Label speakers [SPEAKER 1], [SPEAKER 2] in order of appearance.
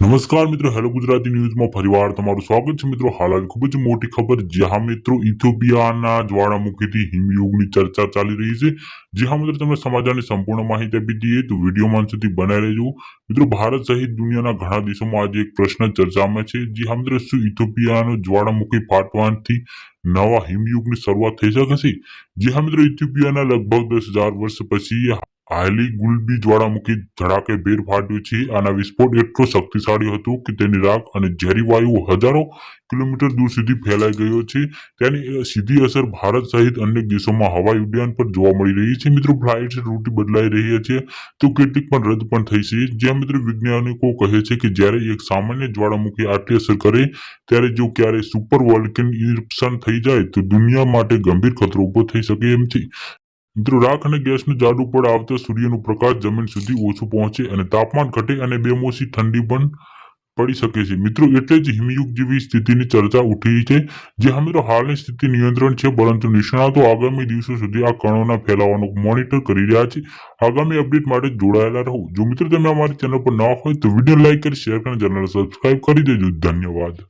[SPEAKER 1] નમસ્કાર મિત્રો, હેલો ગુજરાતી ન્યૂઝમાં ફરીવાર તમારું સ્વાગત છે. મિત્રો, હાલ ખૂબ જ મોટી ખબર જ્યાં મિત્રો ઇથોપિયાના જ્વાળામુખીથી હિમયુગની ચર્ચા ચાલી રહી છે. જ્યાં મિત્રો, તમને સમાચારની સંપૂર્ણ માહિતી આપી દઈએ તો વિડીયોમાં સુધી બનાવી રહેજો. મિત્રો, ભારત સહિત દુનિયાના ઘણા દેશોમાં આજે એક પ્રશ્ન ચર્ચામાં છે. જ્યાં મિત્રો, શું ઇથોપિયાનો જ્વાળામુખી ફાટવાથી નવા હિમયુગની શરૂઆત થઈ શકે છે? જ્યાં મિત્રો ઇથોપિયાના લગભગ દસ હજાર વર્ષ પછી હાલી ગુલબી જ્વાળામુખી ધડાકેભેર ફાટ્યું છે. આના વિસ્ફોટ એટલો શક્તિશાળી હતો કે તેની રાખ અને ઝેરી વાયુ હજારો કિલોમીટર દૂર સુધી ફેલાઈ ગયો છે. તેની સીધી અસર ભારત સહિત અન્ય દેશોમાં હવાઈ ઉડ્ડયન પર જોવા મળી રહી છે. મિત્રો, ફ્લાઇટ રૂટ બદલાઈ રહી છે. તો કેટલીક પણ રદ પણ થઈ છે. જ્યાં મિત્રો, વૈજ્ઞાનિકો કહે છે કે જ્યારે એક સામાન્ય જ્વાળામુખી આટલી અસર કરે, ત્યારે જો ક્યારે સુપર વોલ્કેન ઇરપ્શન થઈ જાય, તો દુનિયા માટે ગંભીર ખતરો ઊભો થઈ શકે એમ છે. મિત્રો, રાખ અને ગેસનું જાડુ પડ આવતા સૂર્યનું પ્રકાશ જમીન સુધી ઓછું પહોંચે અને તાપમાન ઘટે અને બેમોસી ઠંડી પણ પડી શકે છે. મિત્રો, એટલે જ હિમયુગ જેવી સ્થિતિની ચર્ચા ઉઠી છે. જે મિત્રો, હાલની સ્થિતિ નિયંત્રણ છે, પરંતુ નિષ્ણાતો આગામી દિવસો સુધી આ કણોના ફેલાવાનો મોનિટર કરી રહ્યા છે. આગામી અપડેટ માટે જોડાયેલા રહો. જો મિત્રો તમે અમારી ચેનલ પર ન હોય તો વીડિયો લાઇક કરી, શેર અને ચેનલ સબસ્ક્રાઇબ કરી દેજો. ધન્યવાદ.